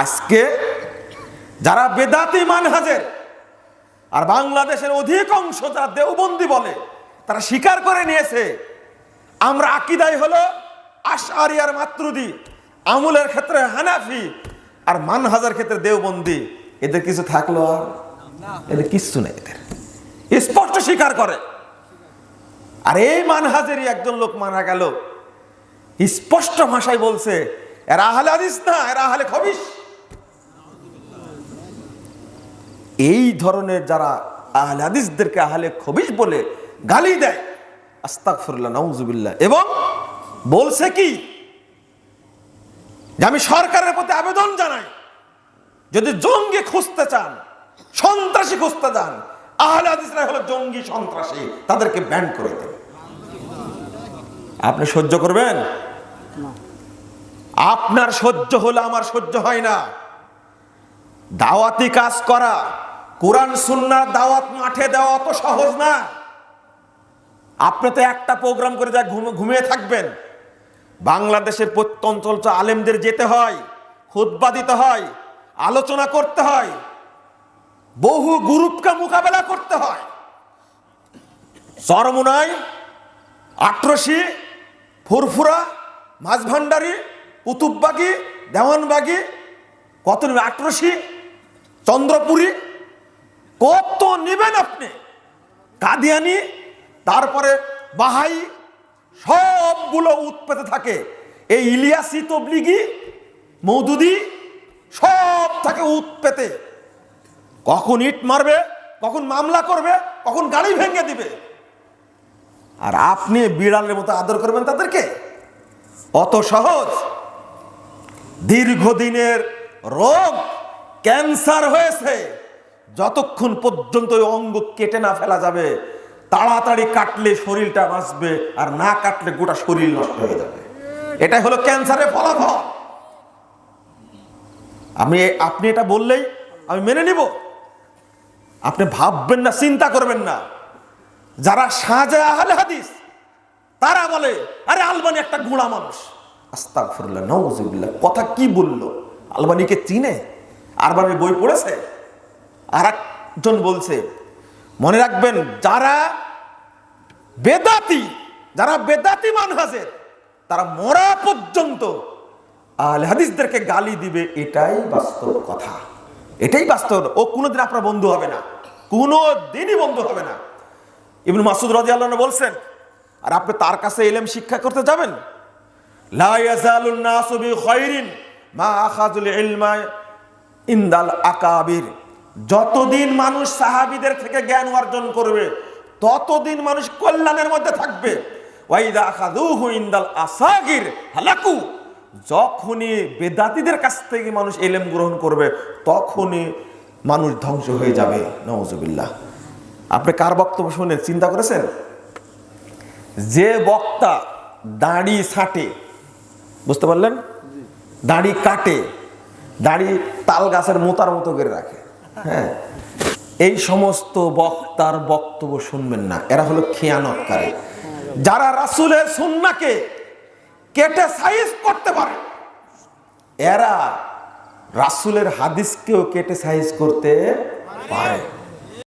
আজকে যারা বেদাতি মানহাজের আর বাংলাদেশের অধিকাংশ যারা দেওবন্দি বলে, তারা স্বীকার করে নিয়েছে, আমরা আকিদাই হলো আশারিয়ার মাতৃদি, আমুলের ক্ষেত্রে হানাফি আর মানহাজের ক্ষেত্রে দেওবন্দি। এদের কিছু থাকল আর এদের কিচ্ছু নেই এদের। স্পষ্ট স্বীকার করে। আর এই মানহাজেরই একজন লোক মারা গেল। স্পষ্ট ভাষায় বলছে, এরা আহলে আদিস না, এরা আহলে খবিস এই ধরনের যারা আহলে হাদিসদেরকে আহলে খবিস বলে গালি দেয় আস্তাগফিরুল্লাহ নাউজুবিল্লাহ। এবং বলছে কি? যে আমি সরকারের প্রতি আবেদন জানাই যদি জঙ্গি খুঁজতে চান সন্ত্রাসী খুঁজতে চান আহলে হাদিসরা হলো জঙ্গি সন্ত্রাসী তাদেরকে ব্যান করে দেন আপনি সহ্য করবেন? আপনার সহ্য হলে আমার সহ্য হয় না। দাওয়াতি কাজ করা কোরআন সুন্নার দাওয়াত মাঠে দেওয়া অত সহজ না। আপনি তো একটা প্রোগ্রাম করে যা ঘুম- ঘুমিয়ে থাকবেন। বাংলাদেশের প্রত্যন্ত আলেমদের যেতে হয়, খুতবা দিতে হয়, আলোচনা করতে হয়, বহু গ্রুপকে মোকাবেলা করতে হয়। চরমুনাই আট্রসি, ফুরফুরা মাঝভান্ডারি কুতুববাগি, দেওয়ানবাগি, কত আট্রসি, চন্দ্রপুরী কত নেবেন আপনি? কাদিয়ানি, তারপরে বাহাই, সবগুলো উৎপেতে থাকে। এই ইলিয়াসি তবলিগি, মৌদুদি, সব থাকে উৎপেতে কখন ইট মারবে, কখন মামলা করবে, কখন গাড়ি ভেঙে দিবে। আর আপনি বিড়ালের মতো আদর করবেন তাদেরকে? অত সহজ। দীর্ঘদিনের রোগ, ক্যান্সার হয়েছে। যতক্ষণ পর্যন্ত ওই অঙ্গ কেটে না ফেলা যাবে, তাড়াতাড়ি কাটলে শরীরটা বাঁচবে আর না কাটলে গোটা শরীর নষ্ট হয়ে যাবে। এটাই হলো ক্যান্সারের ফলাফল। আমি, আপনি এটা বললেই আমি মেনে নিব। আপনি ভাববেন না, চিন্তা করবেন না। যারা সাজা আহলে হাদিস, তারা বলে, আরে আলবানি একটা গুঁড়া মানুষ। আস্তাগফিরুল্লাহ, নাউজুবিল্লাহ, কথা কি বলল? আলবানিকে চিনে? আরবানি বই পড়েছে? আর একজন বলছে, মনে রাখবেন, যারা বেদাতি যারা বেদাতি মানহাজের তারা মরা পর্যন্ত আহলে হাদিসদেরকে গালি দিবে, এটাই বাস্তব কথা। এটাই বাস্তব। ও কোনোদিন আপনার বন্ধু হবে না কোনো দিনই বন্ধু হবে না। ইবনু মাসুদ রাজি আল্লাহ বলছেন, আর আপনি তার কাছে এলেম শিক্ষা করতে যাবেন? মা ইনদাল আকাবির। যতদিন মানুষ সাহাবিদের থেকে জ্ঞান অর্জন করবে ততদিন মানুষ কল্যাণের মধ্যে থাকবে। আসাগির হালাকু। যখনই বেদাতিদের কাছ থেকে মানুষ এলেম গ্রহণ করবে তখনই মানুষ ধ্বংস হয়ে যাবে। নওয়াজুবিল্লাহ আপনি কার বক্তব্য শুনে চিন্তা করেছেন? যে বক্তা দাড়ি ছাটে বুঝতে পারলেন? দাড়ি কাটে দাড়ি তাল গাছের মোতার মতো করে রাখে। হ্যাঁ এই সমস্ত বক্তার বক্তব্য শুনবেন না। এরা হলো খেয়ানতকারী। যারা রাসুলের সুন্নাকে কেটে সাইজ করতে পারে, এরা রাসুলের হাদিসকেও কেটে সাইজ করতে পারে।